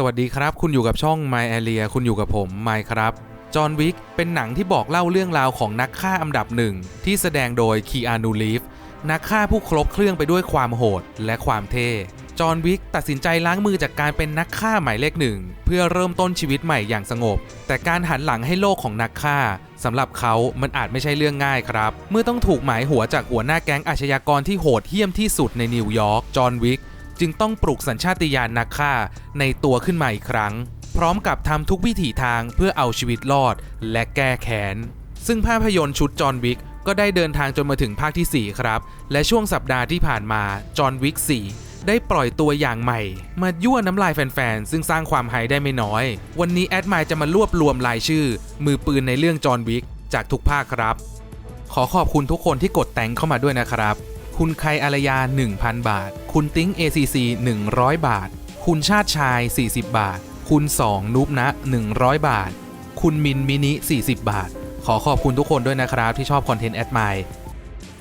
สวัสดีครับ คุณอยู่กับช่อง My Area คุณอยู่กับผมไมค์ครับจอห์นวิกเป็นหนังที่บอกเล่าเรื่องราวของนักฆ่าอันดับหนึ่ง ที่แสดงโดยคีอานูลีฟนักฆ่าผู้ครบเครื่องไปด้วยความโหดและความเท่จอห์นวิกตัดสินใจล้างมือจากการเป็นนักฆ่าหมายเลขหนึ่ง เพื่อเริ่มต้นชีวิตใหม่อย่างสงบ แต่การหันหลังให้โลกของนักฆ่าสำหรับเขามันอาจไม่ใช่เรื่องง่ายครับ เมื่อต้องถูกหมายหัวจากหัวหน้าแก๊งอาชญากรที่โหดเหี้ยมที่สุดในนิวยอร์กจอห์นวิก จึงต้องปลุกสัญชาติญาณนักฆ่าในตัวขึ้นมาอีกครั้ง พร้อมกับทำทุกวิถีทางเพื่อเอาชีวิตรอดและแก้แค้น ซึ่งภาพยนตร์ชุดจอห์นวิกก็ได้เดินทางจนมาถึงภาคที่ 4 ครับ และช่วงสัปดาห์ที่ผ่านมาจอห์นวิก 4 ได้ปล่อยตัวอย่างใหม่ มายั่วน้ำลายแฟนๆ ซึ่งสร้างความไฮได้ไม่น้อย วันนี้แอดมล์จะมารวบรวมรายชื่อ มือปืนในเรื่องจอห์นวิกจากทุกภาคครับ ขอขอบคุณทุกคนที่กดแต่งเข้ามาด้วยนะครับ คุณไคอารยา 1,000 บาท คุณติ้ง ACC 100 บาท คุณชาติชาย 40 บาท คุณ2นุบนะ 100 บาท คุณมินมินิ 40 บาท ขอขอบคุณทุกคนด้วยนะครับ ที่ชอบคอนเทนต์แอดไมล์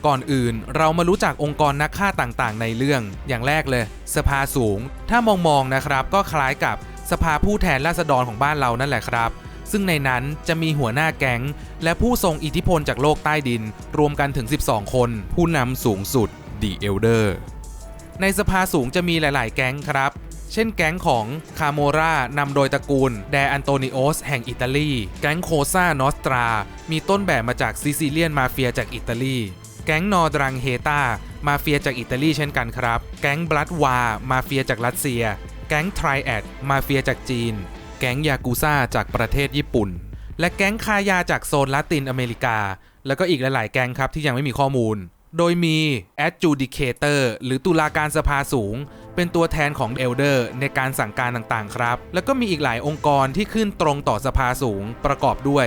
ก่อนอื่นเรามารู้จักองค์กรนักฆ่าต่างๆ ในเรื่อง อย่างแรกเลย สภาสูง ถ้ามองมองๆนะครับก็คล้ายกับสภาผู้แทนราษฎรของบ้านเรานั่นแหละครับ ซึ่งในนั้นจะมีหัวหน้าแก๊ง และผู้ทรงอิทธิพลจากโลกใต้ดิน รวมกันถึง 12 คน ผู้นำสูงสุด The Elder ในสภาสูงจะมีหลาย ๆ แก๊งครับ เช่นแก๊งของคาโมรานำโดยตระกูล แดอันโตนิโอสแห่งอิตาลี แก๊งโคซานอสตรา มีต้นแบบมาจากซิซิเลียนมาเฟียจากอิตาลี แก๊งนอดรังเฮตามาเฟียจากอิตาลีเช่นกันครับ แก๊งบลัดวา มาเฟียจากรัสเซีย แก๊งไทรแอด มาเฟียจากจีน แก๊งยากูซ่าจากประเทศญี่ปุ่น และแก๊งคายาจากโซนละตินอเมริกา แล้วก็อีกหลาย ๆ แก๊งครับที่ยังไม่มีข้อมูล โดยมี adjudicator หรือตุลาการสภาสูง เป็นตัวแทนของ elder ในการสั่งการต่าง ๆ ครับ แล้วก็มีอีกหลายองค์กรที่ขึ้นตรงต่อสภาสูงประกอบด้วย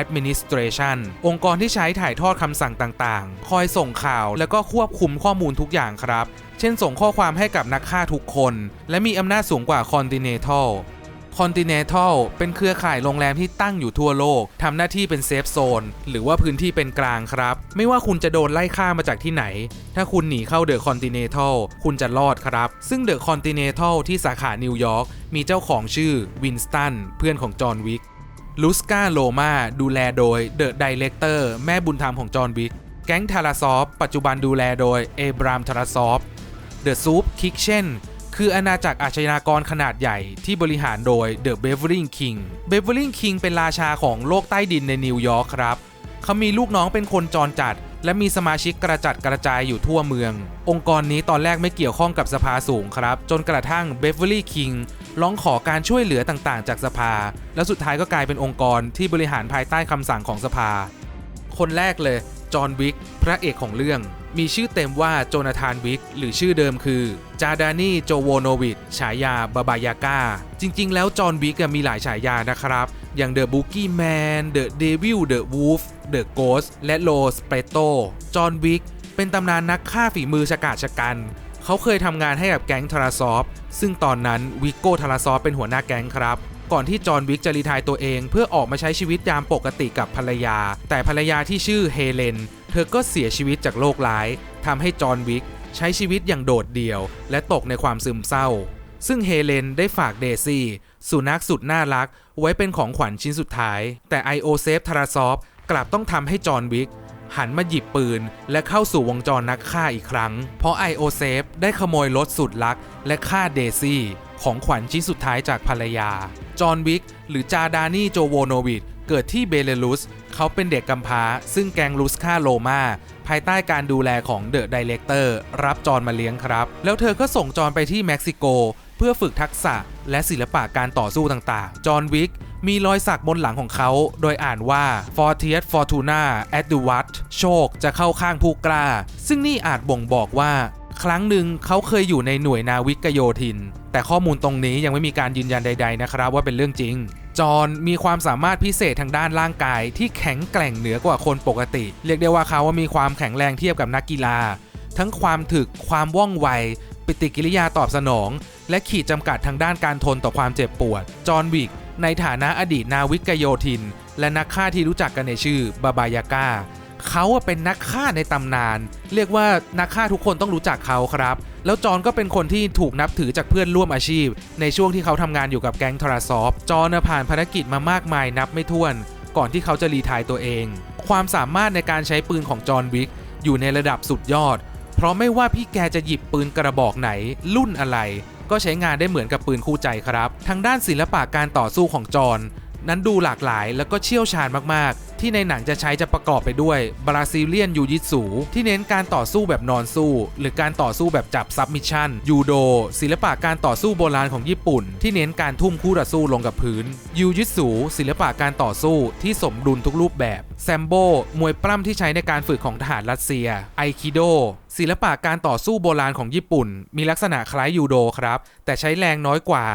administration องค์กรที่ใช้ถ่ายทอดคำสั่งต่างๆ คอยส่งข่าวแล้วก็ควบคุมข้อมูลทุกอย่างครับ เช่นส่งข้อความให้กับนักฆ่าทุกคน และมีอำนาจสูงกว่า continental Continental เป็นเครือข่ายโรงแรมที่ตั้งอยู่ทั่วโลกทำหน้าที่เป็นเซฟโซนหรือว่าพื้นที่เป็นกลางครับ ไม่ว่าคุณจะโดนไล่ฆ่ามาจากที่ไหน ถ้าคุณหนีเข้าเดอะคอนติเนทัลคุณจะรอดครับ ซึ่งเดอะคอนติเนทัลที่สาขานิวยอร์กมีเจ้าของชื่อวินสตันเพื่อนของจอห์นวิกลูสกาโลมาดูแลโดยเดอะไดเ e กเตอร์แม่บุญธรรมของจอห์นวิกแก๊งทาราซอฟปัจจุบันดูแลโดยเอบรามทาราซอฟเดอะซูปคิกเช่น คืออาณาจักรอาชญากรขนาดใหญ่ที่บริหารโดย The b e v e r i n g King b e v e r i n g King เป็นราชาของโลกใต้ดินในนิวยอร์กครับ เขามีลูกน้องเป็นคนจรจัด และมีสมาชิกกระจัดกระจายอยู่ทั่วเมือง องค์กรนี้ตอนแรกไม่เกี่ยวข้องกับสภาสูงครับ จนกระทั่ง b e v e r l y King ร้องขอการช่วยเหลือต่างๆ จากสภา แล้วสุดท้ายก็กลายเป็นองค์กรที่บริหารภายใต้คำสั่งของสภา คนแรกเลยจอห์นวิกพระเอกของเรื่อง มีชื่อเต็มว่าโจนาธานวิก หรือชื่อเดิมคือจาดานีโจโวโนวิชฉายาบาบายาก้าจริงๆ แล้วจอห์นวิกมีหลายฉายานะครับ อย่างเดอะบุกี้แมนเดอะเดวิลเดอะวูฟเดอะโกสและโลสเปโตจอห์นวิกเป็นตำนานนักฆ่าฝีมือฉกาจชะกันเขาเคยทำงานให้กับแก๊งทาราซอฟ ซึ่งตอนนั้นวิกโก้ทาราซอฟเป็นหัวหน้าแก๊งครับ ก่อนที่จอห์นวิกจะรีไทายตัวเองเพื่อออกมาใช้ชีวิตยามปกติกับภรรยา แต่ภรรยาที่ชื่อเฮเลน เธอก็เสียชีวิตจากโรคร้ายทำให้จอห์นวิกใช้ชีวิตอย่างโดดเดี่ยว และตกในความซึมเศร้า ซึ่งเฮเลนได้ฝากเดซี่สุนัขสุดน่ารัก ไว้เป็นของขวัญชิ้นสุดท้าย แต่ไอโอเซฟทาราซอฟกลับต้องทำให้จอห์นวิกหันมาหยิบปืน และเข้าสู่วงจรนักฆ่าอีกครั้ง เพราะไอโอเซฟได้ขโมยรถสุดลัก และฆ่าเดซี่ของขวัญชิ้นสุดท้ายจากภรรยา จอห์นวิกหรือจาดานีโจโวโนวิช เกิดที่เบลารุส เขาเป็นเด็กกำพร้า ซึ่งแกงลุสค่าโลมาภายใต้การดูแลของเดอะไดเ e กเตอร์รับจอนมาเลี้ยงครับ แล้วเธอก็ส่งจอนไปที่เม็กซิโก เพื่อฝึกทักษะและศิลปะการต่อสู้ต่างๆ จอนวิกมีรอยสักบนหลังของเขา โดยอ่านว่า f o r t i e t Fortuna at the Wat โชคจะเข้าข้างผู้กล้า ซึ่งนี่อาจบ่งบอกว่า ครั้งหนึ่งเขาเคยอยู่ในหน่วยนาวิกโยธิน แต่ข้อมูลตรงนี้ยังไม่มีการยืนยันใด ๆ นะครับว่าเป็นเรื่องจริง จอห์นมีความสามารถพิเศษทางด้านร่างกาย ที่แข็งแกร่งเหนือกว่าคนปกติ เรียกได้ว่าเขาว่ามีความแข็งแรงเทียบกับนักกีฬา ทั้งความถึกความว่องไว ปฏิกิริยาตอบสนอง และขีดจำกัดทางด้านการทนต่อความเจ็บปวด จอห์นวิกในฐานะอดีตนาวิกโยธิน และนักฆ่าที่รู้จักกันในชื่อบาบายาก้า เขาเป็นนักฆ่าในตำนาน เรียกว่านักฆ่าทุกคนต้องรู้จักเขาครับ แล้วจอห์นก็เป็นคนที่ถูกนับถือจากเพื่อนร่วมอาชีพ ในช่วงที่เขาทำงานอยู่กับแก๊งทราซอฟจอห์นผ่านภารกิจมามากมายนับไม่ถ้วน ก่อนที่เขาจะรีทายตัวเอง ความสามารถในการใช้ปืนของจอห์นวิกอยู่ในระดับสุดยอด เพราะไม่ว่าพี่แกจะหยิบปืนกระบอกไหน รุ่นอะไร ก็ใช้งานได้เหมือนกับปืนคู่ใจครับ ทางด้านศิลปะการต่อสู้ของจอห์นนั้นดูหลากหลายแล้วก็เชี่ยวชาญมากๆ ที่ในหนังจะใช้จะประกอบไปด้วยบราซิเลียนยูยิสูที่เน้นการต่อสู้แบบนอนสู้ หรือการต่อสู้แบบจับซับมิชชั่นยูโดศิลปะการต่อสู้โบราณของญี่ปุ่น ที่เน้นการทุ่มคู่ต่อสู้ลงกับพื้นยูยิสูศิลปะการต่อสู้ที่สมดุลทุกรูปแบบแซมโบมวยปล้ำที่ใช้ในการฝึกของทหารรัสเซียไอคิโดศิลปะการต่อสู้โบราณของญี่ปุ่น มีลักษณะคล้ายยูโดครับ แต่ใช้แรงน้อยกว่า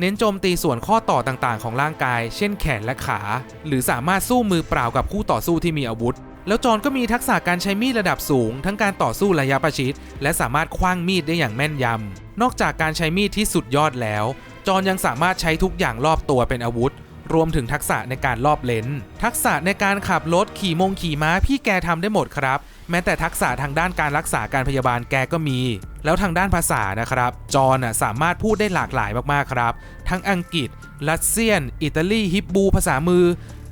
เน้นโจมตีส่วนข้อต่อต่างๆ ของร่างกาย เช่นแขนและขา หรือสามารถสู้มือเปล่ากับคู่ต่อสู้ที่มีอาวุธ แล้วจอห์นก็มีทักษะการใช้มีดระดับสูง ทั้งการต่อสู้ระยะประชิด และสามารถคว้างมีดได้อย่างแม่นยำ นอกจากการใช้มีดที่สุดยอดแล้ว จอห์นยังสามารถใช้ทุกอย่างรอบตัวเป็นอาวุธ รวมถึงทักษะในการรอบเลนทักษะในการขับรถขี่มงขี่ม้าพี่แกทำได้หมดครับ แม้แต่ทักษะทางด้านการรักษาการพยาบาลแกก็มี แล้วทางด้านภาษานะครับ จอห์นสามารถพูดได้หลากหลายมากๆครับ ทั้งอังกฤษ รัสเซียน อิตาลี ฮิบบู ภาษามือ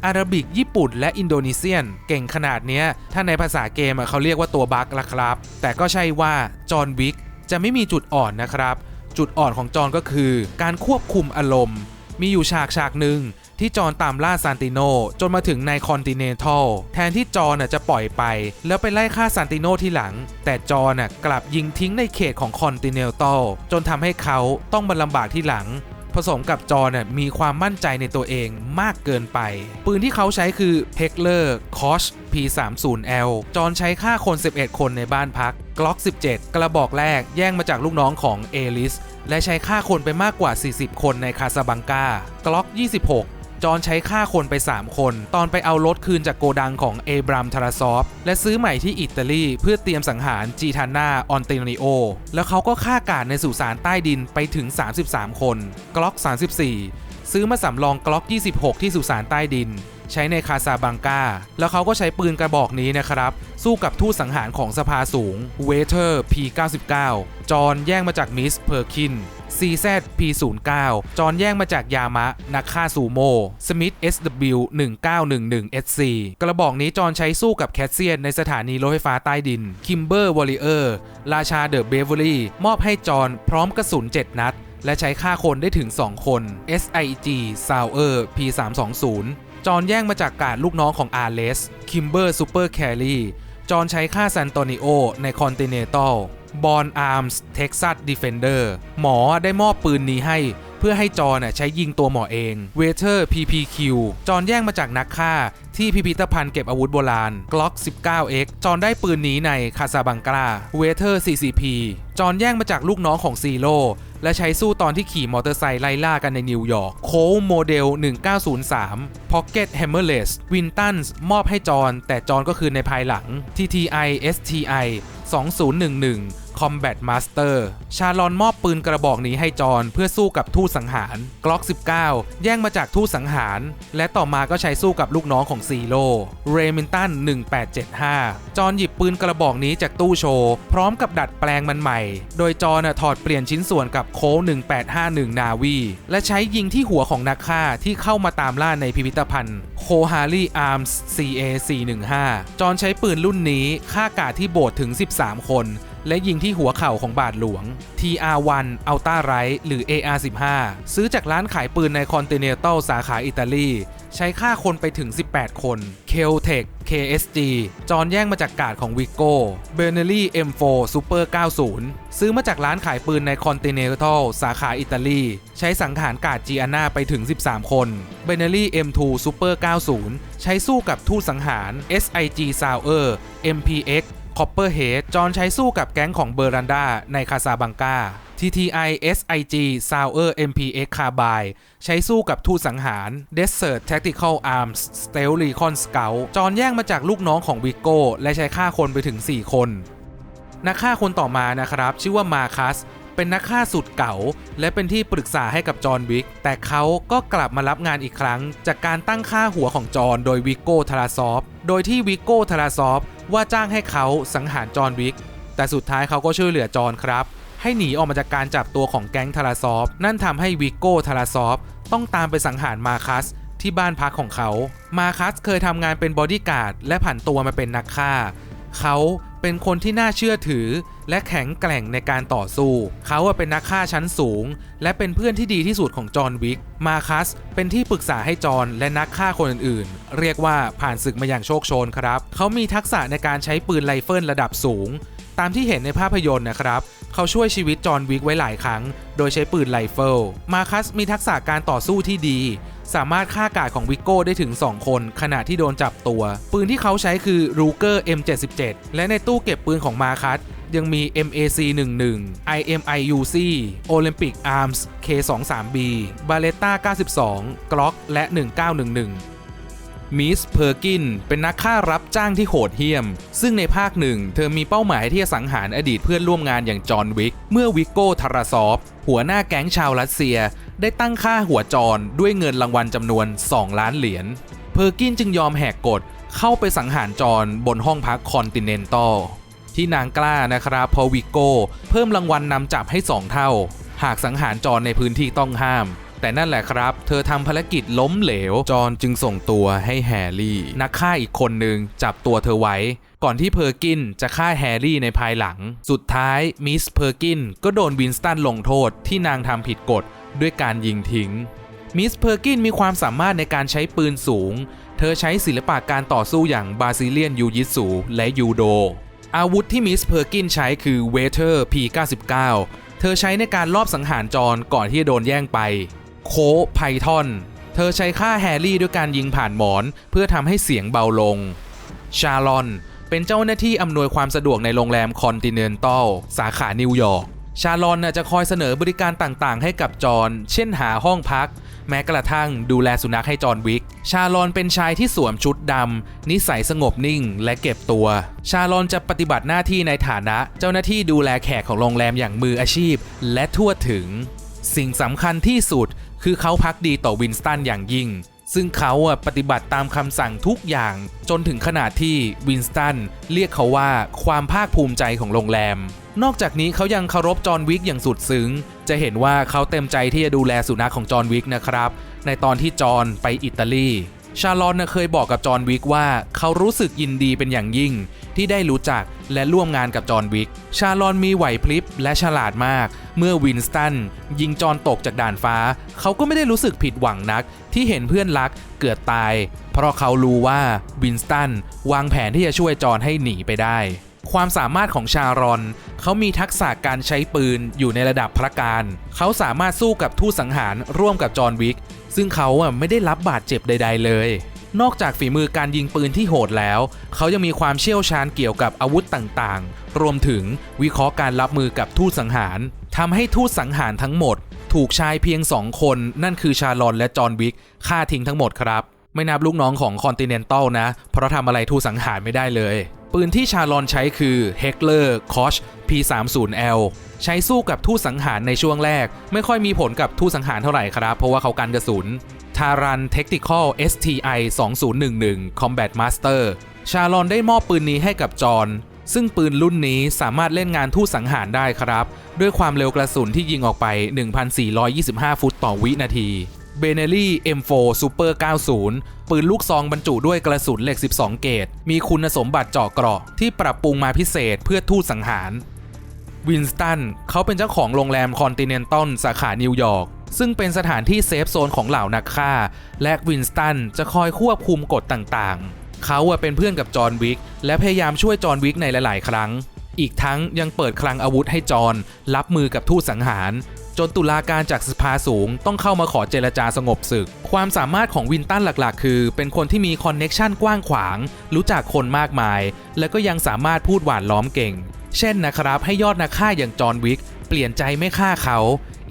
อาหรับิก ญี่ปุ่น และอินโดนีเซียน เก่งขนาดนี้ถ้าในภาษาเกมเขาเรียกว่าตัวบั๊กละครับ แต่ก็ใช่ว่าจอห์นวิกจะไม่มีจุดอ่อนนะครับ จุดอ่อนของจอห์นก็คือ การควบคุมอารมณ์ มีอยู่ฉากฉากหนึ่ง ที่จอห์นตามล่าซานติโนจนมาถึงในคอนติเนนทัลแทนที่จอห์นจะปล่อยไป แล้วไปไล่ฆ่าซานติโนที่หลัง แต่จอห์นกลับยิงทิ้งในเขตของคอนติเนนทัลจนทำให้เขาต้องมาลำบากที่หลังผสมกับจอห์นน่ะมีความมั่นใจในตัวเองมากเกินไป ปืนที่เขาใช้คือ p e c k l e r Koch P30L จอห์นใช้ฆ่าคน 11 คนในบ้านพัก Glock 17 กระบอกแรกแย่งมาจากลูกน้องของเอลิสและใช้ฆ่าคนไปมากกว่า 40 คนในคาซาบังกา Glock 26 จอห์นใช้ฆ่าคนไป 3 คน ตอนไปเอารถคืนจากโกดังของเอบรามทาราซอฟ และซื้อใหม่ที่อิตาลีเพื่อเตรียมสังหารจีทาน่าออนเตนิโอ แล้วเขาก็ฆ่ากาดในสุสานใต้ดินไปถึง 33 คน กล็อก 34 ซื้อมาสำรองกล็อก 26 ที่สุสานใต้ดิน ใช้ในคาซาบังกา แล้วเขาก็ใช้ปืนกระบอกนี้นะครับ สู้กับทูตสังหารของสภาสูงเวเทอร์ P99 จอนแย่งมาจากมิสเพอร์คิน CZ P09 จอห์นแย่งมาจากยามะ นักฆ่าซูโม่สมิธ SW 1911 SC กระบอกนี้จอนใช้สู้กับแคสเซียนในสถานีรถไฟฟ้าใต้ดิน คิมเบอร์วอลเลอร์ ราชาเดอะเบเวอรี่ มอบให้จอนพร้อมกระสุน 7 นัด และใช้ฆ่าคนได้ถึง 2 คน SIG s o u e r P320 จอห์นแย่งมาจากการลูกน้องของอาร์เลส คิมเบอร์ซูเปอร์แคลรีจอห์นใช้ฆ่าซันโตนิโอในคอนติเนตัลบอลอาร์มส์เท็กซัสดีเฟนเดอร์หมอได้มอบปืนนี้ให้ เพื่อให้จอห์นใช้ยิงตัวหมอเองเวเทอร์ PPQ จอห์นแย่งมาจากนักฆ่า ที่พิพิธภัณฑ์เก็บอาวุธโบราณ Glock 19X จอห์นได้ปืนนี้ในคาซาบังกาเวเทอร์ CCP จอห์นแย่งมาจากลูกน้องของซีโร่ และใช้สู้ตอนที่ขี่มอเตอร์ไซค์ไล่ล่ากันในนิวยอร์กโค้โมเดล 1903 Pocket Hammerless วินตันส์มอบให้จอห์นแต่จอห์นก็คืนในภายหลัง TTI STI 2011 Combat Master ชาลอนมอบปืนกระบอกนี้ให้จอนเพื่อสู้กับทูตสังหาร Glock 19 แย่งมาจากทูตสังหาร และต่อมาก็ใช้สู้กับลูกน้องของซีโร่เรมินตัน 1875 จอห์นหยิบปืนกระบอกนี้จากตู้โชว์ พร้อมกับดัดแปลงมันใหม่ โดยจอนถอดเปลี่ยนชิ้นส่วนกับโค้1851 นาวีและใช้ยิงที่หัวของนักฆ่าที่เข้ามาตามล่าในพิพิธภัณฑ์โคฮารีอาร์มส์ CA 415 จอนใช้ปืนรุ่นนี้ฆ่ากาดที่โบสถ์ถึง 13 คน และยิงที่หัวเข่าของบาทหลวง TR1 Ultra Right หรือ AR15 ซื้อจากร้านขายปืนในคอนติเนตัลสาขาอิตาลี ใช้ฆ่าคนไปถึง 18 คน k e l t e c KSG จอนแย่งมาจากกาดของ v i g o b e r n e l l i M4 Super 90 ซื้อมาจากร้านขายปืนในคอนติเนตัลสาขาอิตาลี ใช้สังหารกาดจีอาน่าไปถึง 13 คน b e r n e l l i M2 Super 90 ใช้สู้กับทูตสังหาร SIG s o u e r MPX อปเปอร์เฮดจอนใช้สู้กับแก๊งของเบอร์รันดาในคาซาบังกา TTI SIG s o u e r MPX Carbine ใช้สู้กับทูตสังหาร Desert Tactical Arms Stealth Recon Scout จอนแย่งมาจากลูกน้องของวิโก้และใช้ฆ่าคนไปถึง 4 คน นักฆ่าคนต่อมานะครับ ชื่อว่ามาคัส เป็นนักฆ่าสุดเก่า และเป็นที่ปรึกษาให้กับจอห์นวิก แต่เขาก็กลับมารับงานอีกครั้ง จากการตั้งค่าหัวของจอห์นโดยวิโก้ทาราซอฟ โดยที่วิกโก้ทาราซอฟว่าจ้างให้เขาสังหารจอห์นวิก แต่สุดท้ายเขาก็ช่วยเหลือจอห์นครับ ให้หนีออกมาจากการจับตัวของแก๊งทาราซอฟ นั่นทำให้วิกโก้ทาราซอฟต้องตามไปสังหารมาคัสที่บ้านพักของเขา มาคัสเคยทำงานเป็นบอดี้การ์ดและผันตัวมาเป็นนักฆ่า เขา เป็นคนที่น่าเชื่อถือ และแข็งแกร่งในการต่อสู้ เขาเป็นนักฆ่าชั้นสูง และเป็นเพื่อนที่ดีที่สุดของจอห์นวิก มาคัสเป็นที่ปรึกษาให้จอห์นและนักฆ่าคนอื่นๆ เรียกว่าผ่านศึกมาอย่างโชคโชนครับ เขามีทักษะในการใช้ปืนไรเฟิลระดับสูง ตามที่เห็นในภาพยนตร์นะครับ เขาช่วยชีวิตจอห์นวิกไว้หลายครั้ง โดยใช้ปืนไรเฟิล มาคัสมีทักษะการต่อสู้ที่ดี สามารถฆ่ากาดของวิกโก้ได้ถึง 2 คน ขณะที่โดนจับตัว ปืนที่เขาใช้คือ Ruger M77 และในตู้เก็บปืนของมาคัสยังมี MAC 11 IMIUC Olympic Arms K23B Barretta 92 Glock และ 1911 มิสเพอร์กินเป็นนักฆ่ารับจ้างที่โหดเหี้ยม ซึ่งในภาคหนึ่งเธอมีเป้าหมายที่จะสังหารอดีตเพื่อนร่วมงานอย่างจอห์นวิก เมื่อวิกโก้ทาราซอฟ หัวหน้าแก๊งชาวรัสเซีย ได้ตั้งค่าหัวจรด้วยเงินรางวัลจำนวน 2 ล้านเหรียญ เพอร์กินจึงยอมแหกกฎเข้าไปสังหารจอห์นบนห้องพักคอนติเนนตัลที่นางกล้านะครับเพอวิกโก้เพิ่มรางวัลนนำจับให้ 2 เท่า หากสังหารจอห์นในพื้นที่ต้องห้าม แต่นั่นแหละครับ เธอทำภารกิจล้มเหลว จอห์นจึงส่งตัวให้แฮร์รี่ นักฆ่าอีกคนหนึ่งจับตัวเธอไว้ ก่อนที่เพอร์กินจะฆ่าแฮร์รี่ในภายหลัง สุดท้ายมิสเพอร์กินก็โดนวินสตันลงโทษที่นางทำผิดกฎด้วยการยิงทิ้งมิสเพอร์กินมีความสามารถในการใช้ปืนสูง เธอใช้ศิลปะการต่อสู้อย่างบาซิเลียนยูยิสูและยูโด อาวุธที่มิสเพอร์กินใช้คือเวเทอร์ P99 เธอใช้ในการลอบสังหารจอห์นก่อนที่จะโดนแย่งไป โคไพทอน เธอใช้ฆ่าแฮร์รี่ด้วยการยิงผ่านหมอน เพื่อทำให้เสียงเบาลง ชาลอน เป็นเจ้าหน้าที่อำนวยความสะดวกในโรงแรมคอนติเนนตัลสาขานิวยอร์กชาลอนจะคอยเสนอบริการต่างๆ ให้กับจอห์นเช่นหาห้องพัก แม้กระทั่งดูแลสุนัขให้จอห์นวิก ชาลอนเป็นชายที่สวมชุดดำ นิสัยสงบนิ่งและเก็บตัว ชาลอนจะปฏิบัติหน้าที่ในฐานะเจ้าหน้าที่ดูแลแขกของโรงแรมอย่างมืออาชีพ และทั่วถึง สิ่งสำคัญที่สุด คือเขาพักดีต่อวินสตันอย่างยิ่ง ซึ่งเขาปฏิบัติตามคำสั่งทุกอย่างจนถึงขนาดที่วินสตันเรียกเขาว่าความภาคภูมิใจของโรงแรม นอกจากนี้เขายังเคารพจอห์นวิกอย่างสุดซึ้ง จะเห็นว่าเขาเต็มใจที่จะดูแลสุนัขของจอห์นวิกนะครับ ในตอนที่จอห์นไปอิตาลี ชาลอนเคยบอกกับจอห์นวิกว่าเขารู้สึกยินดีเป็นอย่างยิ่ง ที่ได้รู้จักและร่วมงานกับจอห์นวิก ชาลอนมีไหวพลิบและฉลาดมาก เมื่อวินสตันยิงจอห์นตกจากด่านฟ้า เขาก็ไม่ได้รู้สึกผิดหวังนัก ที่เห็นเพื่อนรักเกือบตาย เพราะเขารู้ว่าวินสตันวางแผนที่จะช่วยจอห์นให้หนีไปได้ ความสามารถของชารอน เขามีทักษะการใช้ปืนอยู่ในระดับพระการ เขาสามารถสู้กับทูตสังหารร่วมกับจอห์นวิก ซึ่งเขาอะไม่ได้รับบาดเจ็บใด ๆ เลย นอกจากฝีมือการยิงปืนที่โหดแล้ว เขายังมีความเชี่ยวชาญเกี่ยวกับอาวุธต่างๆ รวมถึงวิเคราะห์การรับมือกับทูตสังหารทำให้ทูตสังหารทั้งหมด ถูกชายเพียงสองคน นั่นคือชาลอนและจอห์นวิกฆ่าทิ้งทั้งหมดครับ ไม่นับลูกน้องของคอนติเนนตัลนะ เพราะทำอะไรทูตสังหารไม่ได้เลย ปืนที่ชาลอนใช้คือ Heckler Koch P30L ใช้สู้กับทูตสังหารในช่วงแรก ไม่ค่อยมีผลกับทูตสังหารเท่าไหร่ครับ เพราะว่าเขากันกระสุนทารัน Tactical STI 2011 Combat Master ชาลอนได้มอบปืนนี้ให้กับจอห์นซึ่งปืนรุ่นนี้สามารถเล่นงานทูตสังหารได้ครับ ด้วยความเร็วกระสุนที่ยิงออกไป 1,425 ฟุตต่อวินาทีเบเนลี่ M4 Super 90 ปืนลูกซองบรรจุด้วยกระสุนเหล็ก 12 เกตมีคุณสมบัติเจาะเกราะที่ปรับปรุงมาพิเศษเพื่อทูตสังหาร วินสตันเขาเป็นเจ้าของโรงแรมคอนติเนนตัลสาขานิวยอร์กซึ่งเป็นสถานที่เซฟโซนของเหล่านักฆ่า และวินสตันจะคอยควบคุมกฎต่างๆ เขาเป็นเพื่อนกับจอห์นวิกและพยายามช่วยจอห์นวิกในหลาย ๆ ครั้ง อีกทั้งยังเปิดคลังอาวุธให้จอห์นรับมือกับทูตสังหาร จนตุลาการจากสภาสูงต้องเข้ามาขอเจรจาสงบศึก ความสามารถของวินตันหลักๆ คือ เป็นคนที่มีคอนเน็กชันกว้างขวาง รู้จักคนมากมาย และก็ยังสามารถพูดหวานล้อมเก่ง เช่นนะครับให้ยอดนักฆ่าอย่างจอห์นวิกเปลี่ยนใจไม่ฆ่าเขา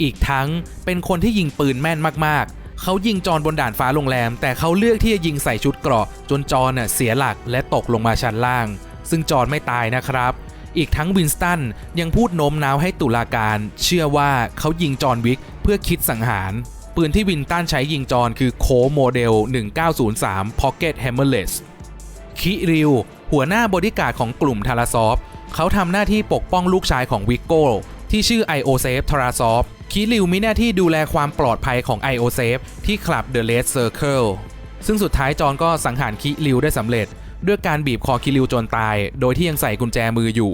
อีกทั้งเป็นคนที่ยิงปืนแม่นมากๆ เขายิงจอห์นบนด่านฟ้าโรงแรม แต่เขาเลือกที่จะยิงใส่ชุดเกราะ จนจอห์นน่ะเสียหลักและตกลงมาชั้นล่าง ซึ่งจอห์นไม่ตายนะครับ อีกทั้งวินสตันยังพูดโน้มน้าวให้ตุลาการ เชื่อว่าเขายิงจอห์นวิกเพื่อคิดสังหาร ปืนที่วินตันใช้ยิงจอห์นคือโคโมเดล 1903 Pocket Hammerless คิริว หัวหน้าบริการดของกลุ่มทาราซอฟเขาทำหน้าที่ปกป้องลูกชายของวิกโก้ที่ชื่อ IOSAFE ทาราซอฟคิริวมีหน้าที่ดูแลความปลอดภัยของ IOSAFE ที่คลับ The Red Circle ซึ่งสุดท้ายจอห์นก็สังหารคิริวได้สำเร็จ ด้วยการบีบคอคิริวจนตาย โดยที่ยังใส่กุญแจมืออยู่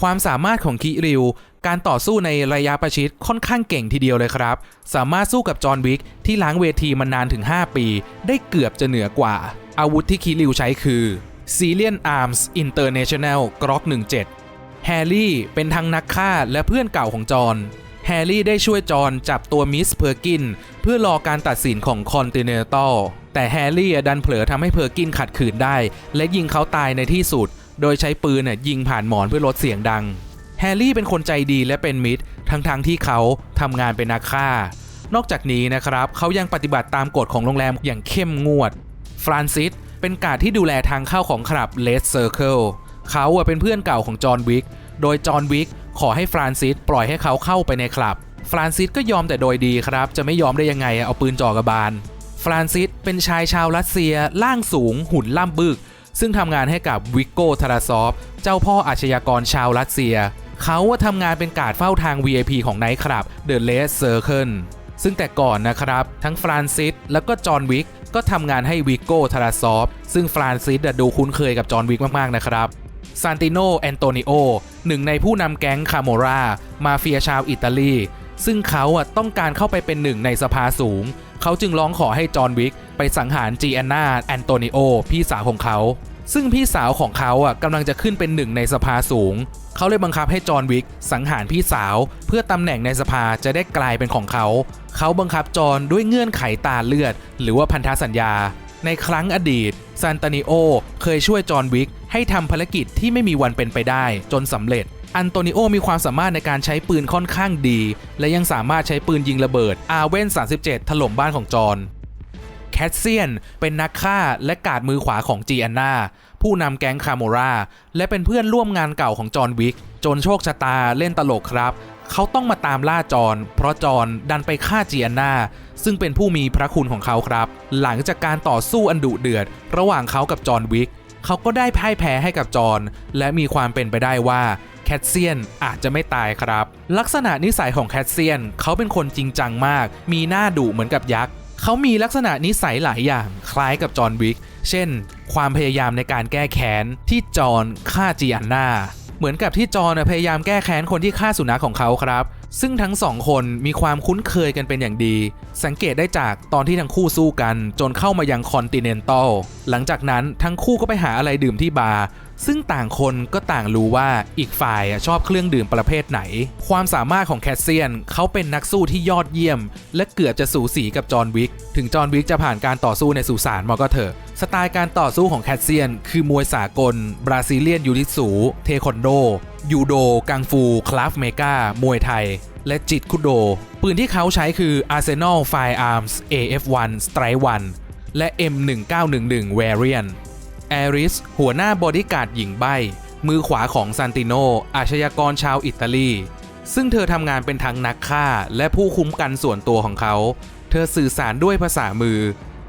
ความสามารถของคิริว การต่อสู้ในระยะประชิดค่อนข้างเก่งทีเดียวเลยครับ สามารถสู้กับจอห์นวิกที่ล้างเวทีมานานถึง 5 ปี ได้เกือบจะเหนือกว่า อาวุธที่คิริวใช้คือ c i l i a n Arms International Glock 17 แฮร์รี่เป็นทั้งนักฆ่าและเพื่อนเก่าของจอห์นแฮร์รี่ได้ช่วยจอห์นจับตัวมิสเพอร์กิน เพื่อรอการตัดสินของคอนติเนตัล แต่แฮร์รี่ดันเผลอทำให้เพอร์กินขัดขืนได้ และยิงเขาตายในที่สุด โดยใช้ปืนน่ะยิงผ่านหมอนเพื่อลดเสียงดัง แฮร์รี่เป็นคนใจดีและเป็นมิตร ทั้งๆทที่เขาทำงานเป็นนักฆ่า นอกจากนี้นะครับเขายังปฏิบัติตามกฎของโรงแรมอย่างเข้มงวด ฟรานซิสเป็นการดที่ดูแลทางเข้าของคลับ Red Circle เขาเป็นเพื่อนเก่าของจอห์นวิก โดยจอห์นวิกขอให้ฟรานซิสปล่อยให้เขาเข้าไปในคลับ ฟรานซิสก็ยอมแต่โดยดีครับ จะไม่ยอมได้ยังไงเอาปืนจ่อกระบาล ฟรานซิสเป็นชายชาวรัสเซียร่างสูงหุ่นล่ำบึก ซึ่งทำงานให้กับวิกโกทาราซอฟ เจ้าพ่ออาชญากรชาวรัสเซีย เขาว่าทำงานเป็นการดเฝ้าทาง VIP ของไนท์คลับ The Red Circle ซึ่งแต่ก่อนนะครับ ทั้งฟรานซิสแล้วก็จอห์นวิกก็ทำงานให้วิกโกทาราซอฟ ซึ่งฟรานซิสดูคุ้นเคยกับจอห์นวิกมากๆนะครับซานติโนแอนโตนิโอหนึ่งในผู้นำแก๊งคาโมรามาเฟียชาวอิตาลี ซึ่งเขาอะต้องการเข้าไปเป็นหนึ่งในสภาสูง เขาจึงร้องขอให้จอห์นวิกไปสังหารจีแอนนาแอนโตนิโอพี่สาวของเขา ซึ่งพี่สาวของเขาอะกำลังจะขึ้นเป็นหนึ่งในสภาสูง เขาเลยบังคับให้จอห์นวิกสังหารพี่สาว เพื่อตำแหน่งในสภาจะได้กลายเป็นของเขา เขาบังคับจอห์นด้วยเงื่อนไขตาเลือด หรือว่าพันธสัญญา ในครั้งอดีตซานตานิโอเคยช่วยจอห์นวิกให้ทำภารกิจที่ไม่มีวันเป็นไปได้จนสำเร็จ อันโตนิโอมีความสามารถในการใช้ปืนค่อนข้างดี และยังสามารถใช้ปืนยิงระเบิดอาเว่น37 ถล่มบ้านของจอห์นแคทเซียนเป็นนักฆ่าและกาดมือขวาของจีแอนนาผู้นำแก๊งคาโมราและเป็นเพื่อนร่วมงานเก่าของจอห์นวิก จนโชคชะตาเล่นตลกครับ เขาต้องมาตามล่าจอห์นเพราะจอห์นดันไปฆ่าจีแอนนาซึ่งเป็นผู้มีพระคุณของเขาครับ หลังจากการต่อสู้อันดุเดือด ระหว่างเขากับจอห์นวิกเขาก็ได้พ่ายแพ้ให้กับจอห์นและมีความเป็นไปได้ว่า แคทเซียนอาจจะไม่ตายครับ ลักษณะนิสัยของแคทเซียนเขาเป็นคนจริงจังมาก มีหน้าดุเหมือนกับยักษ์เขามีลักษณะนิสัยหลายอย่างคล้ายกับจอห์นวิก เช่น ความพยายามในการแก้แค้นที่จอห์นฆ่าจีอันนาเหมือนกับที่จอห์นพยายามแก้แค้นคนที่ฆ่าสุนัขของเขาครับ ซึ่งทั้งสองคนมีความคุ้นเคยกันเป็นอย่างดี สังเกตได้จากตอนที่ทั้งคู่สู้กัน จนเข้ามายังคอนติเนนตัลหลังจากนั้นทั้งคู่ก็ไปหาอะไรดื่มที่บาร์ ซึ่งต่างคนก็ต่างรู้ว่าอีกฝ่ายชอบเครื่องดื่มประเภทไหน ความสามารถของแคสเซียนเขาเป็นนักสู้ที่ยอดเยี่ยม และเกือบจะสูสีกับจอห์นวิก ถึงจอห์นวิกจะผ่านการต่อสู้ในสุสานมาก็เถอะ สไตล์การต่อสู้ของแคสเซียน คือมวยสากล บราซิเลียนยูริสู เทควันโด ยูโด กังฟู คลาฟเมกามวยไทย และจิตคุโด ปืนที่เขาใช้คือ Arsenal Firearms AF1 Strike 1และ M1911 Variant แอริส หัวหน้าบอดี้การ์ดหญิงใบ มือขวาของซันติโน อาชญากรชาวอิตาลี ซึ่งเธอทำงานเป็นทั้งนักฆ่าและผู้คุ้มกันส่วนตัวของเขา เธอสื่อสารด้วยภาษามือ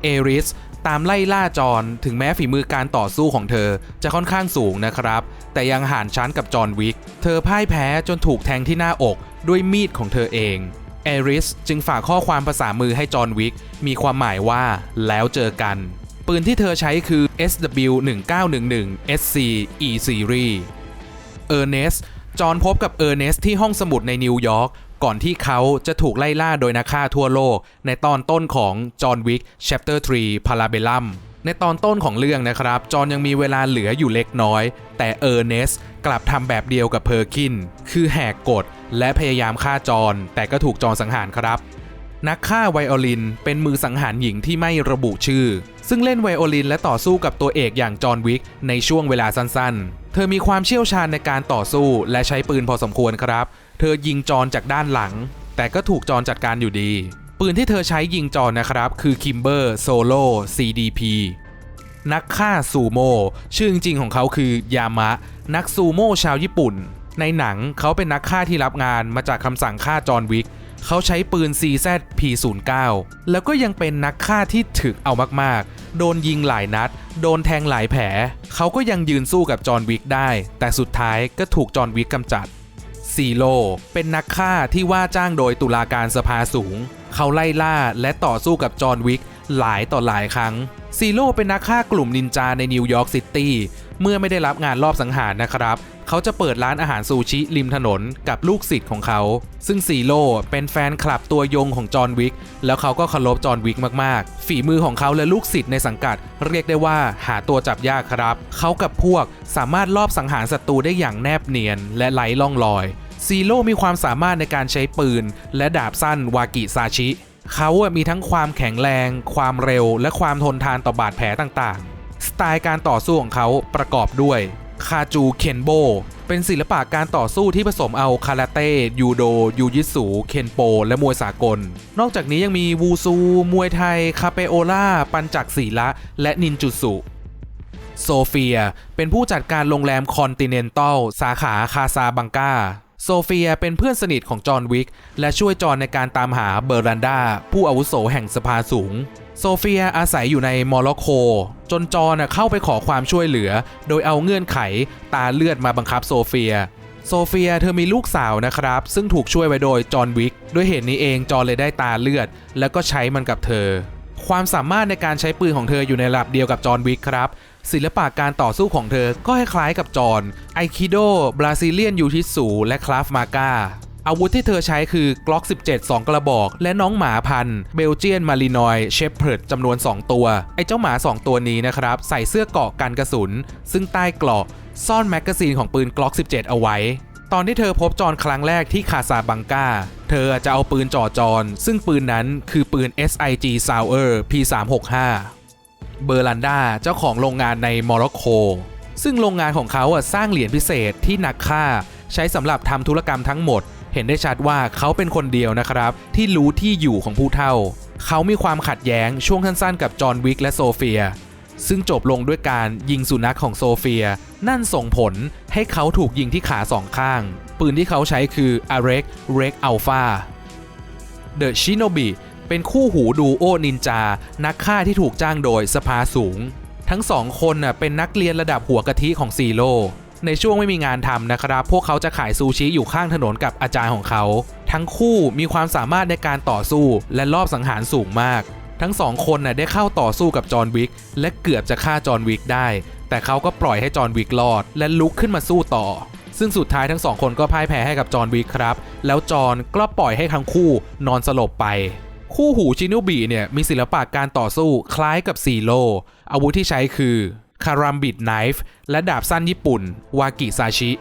เอริส ตามไล่ล่าจอนถึงแม้ฝีมือการต่อสู้ของเธอจะค่อนข้างสูงนะครับ แต่ยังห่านชั้นกับจอนวิก เธอพ่ายแพ้จนถูกแทงที่หน้าอกด้วยมีดของเธอเองเอริสจึงฝากข้อความภาษามือให้จอนวิกมีความหมายว่าแล้วเจอกัน ปืนที่เธอใช้คือ SW 1911 SC E Series เออร์เนสจอห์นพบกับเออร์เนสที่ห้องสมุดในนิวยอร์กก่อนที่เขาจะถูกไล่ล่าโดยนักฆ่าทั่วโลก ในตอนต้นของจอห์นวิก Chapter 3 Parabellum ในตอนต้นของเรื่องนะครับ จอห์นยังมีเวลาเหลืออยู่เล็กน้อย แต่เออร์เนสกลับทำแบบเดียวกับเพอร์กิน คือแหกกฎและพยายามฆ่าจอห์นแต่ก็ถูกจอห์นสังหารครับ นักฆ่าไวโอลิน เป็นมือสังหารหญิงที่ไม่ระบุชื่อ ซึ่งเล่นไวโอลินและต่อสู้กับตัวเอกอย่างจอห์นวิกในช่วงเวลาสั้นๆ เธอมีความเชี่ยวชาญในการต่อสู้และใช้ปืนพอสมควรครับ เธอยิงจอนจากด้านหลัง แต่ก็ถูกจอนจัดการอยู่ดี ปืนที่เธอใช้ยิงจอนนะครับ คือคิมเบอร์โซโล่ CDP นักฆ่าซูโม่ชื่อจริงของเขาคือยามะ นักซูโม่ชาวญี่ปุ่น ในหนังเขาเป็นนักฆ่าที่รับงานมาจากคำสั่งฆ่าจอห์นวิก เขาใช้ปืน CZ P09 แล้วก็ยังเป็นนักฆ่าที่ถึกเอามากๆ โดนยิงหลายนัด โดนแทงหลายแผล เขาก็ยังยืนสู้กับจอห์นวิกได้ แต่สุดท้ายก็ถูกจอห์นวิกกำจัดซีโลเป็นนักฆ่าที่ว่าจ้างโดยตุลาการสภาสูง เขาไล่ล่าและต่อสู้กับจอห์นวิกหลายต่อหลายครั้งซีโลเป็นนักฆ่ากลุ่มนินจาในนิวยอร์กซิตี้เมื่อไม่ได้รับงานรอบสังหารนะครับ เขาจะเปิดร้านอาหารซูชิริมถนนกับลูกศิษย์ของเขา ซึ่งซีโลเป็นแฟนคลับตัวยงของจอห์นวิก แล้วเขาก็เคารพจอห์นวิกมากๆ ฝีมือของเขาและลูกศิษย์ในสังกัด เรียกได้ว่าหาตัวจับยากครับ เขากับพวกสามารถลอบสังหารศัตรูได้อย่างแนบเนียน และไร้ล่องรอย ซีโร่มีความสามารถในการใช้ปืน และดาบสั้นวากิซาชิ เขามีทั้งความแข็งแรง ความเร็ว และความทนทานต่อบาดแผลต่างๆ สไตล์การต่อสู้ของเขาประกอบด้วย คาจูเคนโบ เป็นศิลปะการต่อสู้ที่ผสมเอาคาราเต้ ยูโด ยูยิสูเคนโป และมวยสากล นอกจากนี้ยังมีวูซู มวยไทย คาเปโอล่า ปันจักศีละ และนินจุสุโซเฟีย เป็นผู้จัดการโรงแรมคอนติเนนตัล สาขาคาซาบังกา โซเฟียเป็นเพื่อนสนิทของจอห์นวิกและช่วยจอห์นในการตามหาเบอร์รันดาผู้อาวุโสแห่งสภาสูง โซเฟียอาศัยอยู่ในมอร็อกโก จนจอห์นเข้าไปขอความช่วยเหลือ โดยเอาเงื่อนไขตาเลือดมาบังคับโซเฟียโซเฟียเธอมีลูกสาวนะครับ ซึ่งถูกช่วยไว้โดยจอห์นวิกด้วยเหตุนี้เองจอห์นเลยได้ตาเลือด แล้วก็ใช้มันกับเธอ ความสามารถในการใช้ปืนของเธออยู่ในระดับเดียวกับจอห์นวิกครับ ศิลปะการต่อสู้ของเธอก็คล้ายๆกับจอห์นไอคิโด บราซิเลียนยูทิสูและคลาฟมาก้าอาวุธที่เธอใช้คือกล็อก 17 2 กระบอก และน้องหมาพัน เบลเจียนมารีนอยเชฟเพิร์ดจำนวน 2 ตัว ไอ้เจ้าหมา 2 ตัวนี้นะครับ ใส่เสื้อเกาะกันกระสุน ซึ่งใต้เกราะซ่อนแมกกาซีนของปืนกล็อก 17 เอาไว้ ตอนที่เธอพบจอห์นครั้งแรกที่คาซาบังกา เธอจะเอาปืนจ่อจอนซึ่งปืนนั้นคือปืน SIG Sauer P365 เบอร์ลันดาเจ้าของโรงงานในโมร็อกโกซึ่งโรงงานของเขาอะสร้างเหรียญพิเศษที่นักฆ่า ใช้สำหรับทำธุรกรรมทั้งหมด เห็นได้ชัดว่าเขาเป็นคนเดียวนะครับ ที่รู้ที่อยู่ของผู้เท่า เขามีความขัดแย้งช่วงสั้นๆกับจอห์นวิกและโซเฟีย ซึ่งจบลงด้วยการยิงสุนัขของโซเฟีย นั่นส่งผลให้เขาถูกยิงที่ขาสองข้าง ปืนที่เขาใช้คือ a r e k r e k Alpha The Shinobi เป็นคู่หูดูโอนินจา นักฆ่าที่ถูกจ้างโดยสภาสูง ทั้งสองคนเป็นนักเรียนระดับหัวกะทิของซีโร่ในช่วงไม่มีงานทำนะครับ พวกเขาจะขายซูชิอยู่ข้างถนนกับอาจารย์ของเขา ทั้งคู่มีความสามารถในการต่อสู้และรอบสังหารสูงมาก ทั้งสองคนน่ะได้เข้าต่อสู้กับจอห์นวิกและเกือบจะฆ่าจอห์นวิกได้ แต่เขาก็ปล่อยให้จอห์นวิกรอด และลุกขึ้นมาสู้ต่อ ซึ่งสุดท้ายทั้งสองคนก็พ่ายแพ้ให้กับจอห์นวิกครับ แล้วจอห์นก็ปล่อยให้ทั้งคู่นอนสลบไป คู่หูชินุบิเนี่ยมีศิลปะการต่อสู้คล้ายกับซีโร่อาวุธที่ใช้คือคารัมบิดไนฟ์และดาบสั้นญี่ปุ่น วากิซาชิ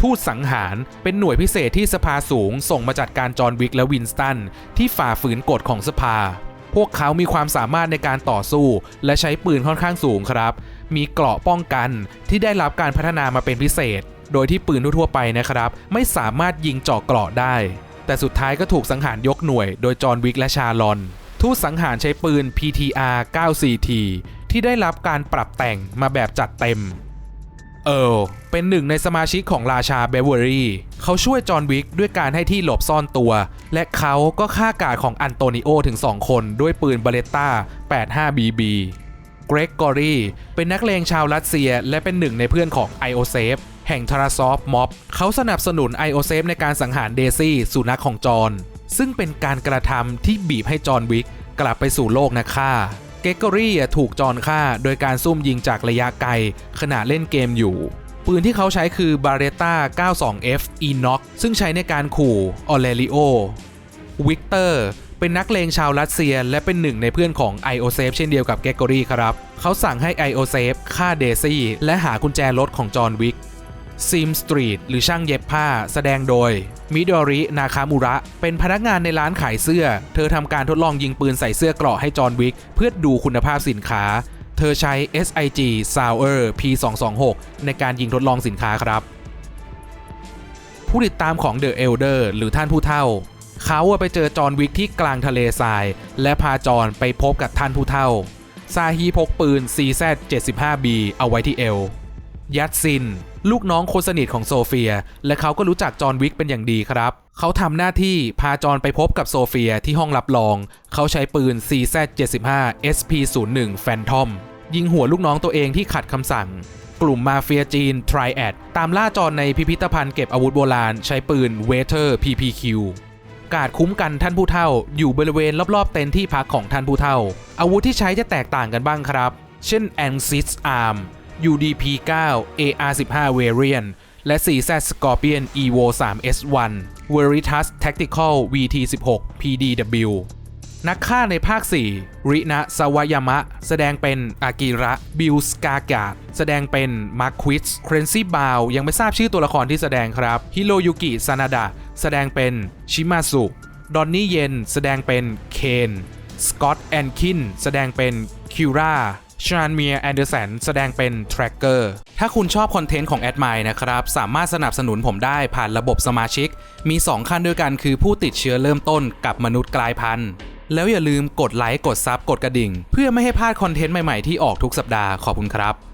ทูตสังหารเป็นหน่วยพิเศษที่สภาสูงส่งมาจัดการจอห์นวิกและวินสตันที่ฝ่าฝืนกฎของสภา พวกเขามีความสามารถในการต่อสู้ และใช้ปืนค่อนข้างสูงครับ มีเกราะป้องกันที่ได้รับการพัฒนามาเป็นพิเศษ โดยที่ปืนทั่วไปนะครับ ไม่สามารถยิงเจาะเกราะได้ แต่สุดท้ายก็ถูกสังหารยกหน่วย โดยจอห์นวิกและชาลอน ทูตสังหารใช้ปืน PTR 9CT ที่ได้รับการปรับแต่งมาแบบจัดเต็ม เออเป็นหนึ่งในสมาชิกของราชาเบเวอรี่ เขาช่วยจอห์นวิกด้วยการให้ที่หลบซ่อนตัว และเขาก็ฆ่ากาดของอันโตนิโอถึง 2 คนด้วยปืนเบเลตตา 85BB เกรกกอรีเป็นนักเลงชาวรัสเซีย และเป็นหนึ่งในเพื่อนของไอโอเซฟแห่งทาราซอฟม็อบ เขาสนับสนุนไอโอเซฟในการสังหารเดซี่สุนัขของจอห์นซึ่งเป็นการกระทำที่บีบให้จอห์นวิกกลับไปสู่โลกนักฆ่า เกกอรี่ถูกจอห์นฆ่าโดยการซุ่มยิงจากระยะไกลขณะเล่นเกมอยู่ ปืนที่เขาใช้คือบาเรต้า 92F Enoch ซึ่งใช้ในการขู่ออเลริโอวิกเตอร์เป็นนักเลงชาวรัสเซีย และเป็นหนึ่งในเพื่อนของ i o s a f e เช่นเดียวกับเกกอรี่ครับ เขาสั่งให้ i o s a f e ฆ่าเดซี่และหากุญแจรถของจอห์นวิก ซิมสตรีทหรือช่างเย็บผ้า แสดงโดย มิดอริ นาคามุระ เป็นพนักงานในร้านขายเสื้อ เธอทำการทดลองยิงปืนใส่เสื้อเกราะให้จอห์นวิก เพื่อดูคุณภาพสินค้า เธอใช้ SIG Sauer P226 ในการยิงทดลองสินค้าครับ ผู้ติดตามของ The Elder หรือท่านผู้เฒ่า เขาไปเจอจอห์นวิกที่กลางทะเลทราย และพาจอห์นไปพบกับท่านผู้เฒ่าซาฮีพกปืน CZ 75B เอาไว้ที่เอว ยัดซิน ลูกน้องคนสนิทของโซเฟีย และเขาก็รู้จักจอห์นวิกเป็นอย่างดีครับ เขาทำหน้าที่พาจอนไปพบกับโซเฟียที่ห้องรับรอง เขาใช้ปืน CZ75 SP01 Phantom ยิงหัวลูกน้องตัวเองที่ขัดคำสั่ง กลุ่มมาเฟียจีน Triad ตามล่าจอนในพิพิธภัณฑ์เก็บอาวุธโบราณ ใช้ปืน Waiter PPQ การคุ้มกันท่านผู้เฒ่า อยู่บริเวณรอบๆเต็นท์ที่พักของท่านผู้เฒ่า อาวุธที่ใช้จะแตกต่างกันบ้างครับ เช่น Ansys Arm UDP 9 AR 15 Variant และ 4Z Scorpion Evo 3 S1 Veritas Tactical VT 16 PDW นักฆ่าในภาค 4 รินะสวายามะ แสดงเป็นอากิระ บิลสกากาดแสดงเป็นมาร์ควิสเครนซี่บาว ยังไม่ทราบชื่อตัวละครที่แสดงครับ ฮิโรยุกิซานาดะ แสดงเป็นชิมาสุ ดอนนี่เยนแสดงเป็นเคน สกอตแอนคิน แสดงเป็นคิวรา ชานเมียแอนเดอร์สันแสดงเป็นแทร็กเกอร์ถ้าคุณชอบคอนเทนต์ของแอดไมนะครับ สามารถสนับสนุนผมได้ผ่านระบบสมาชิก มี 2 ขั้นด้วยกันคือผู้ติดเชื้อเริ่มต้นกับมนุษย์กลายพันธุ์ แล้วอย่าลืมกดไลค์กดซับกดกระดิ่ง เพื่อไม่ให้พลาดคอนเทนต์ใหม่ ๆ ที่ออกทุกสัปดาห์ขอบคุณครับ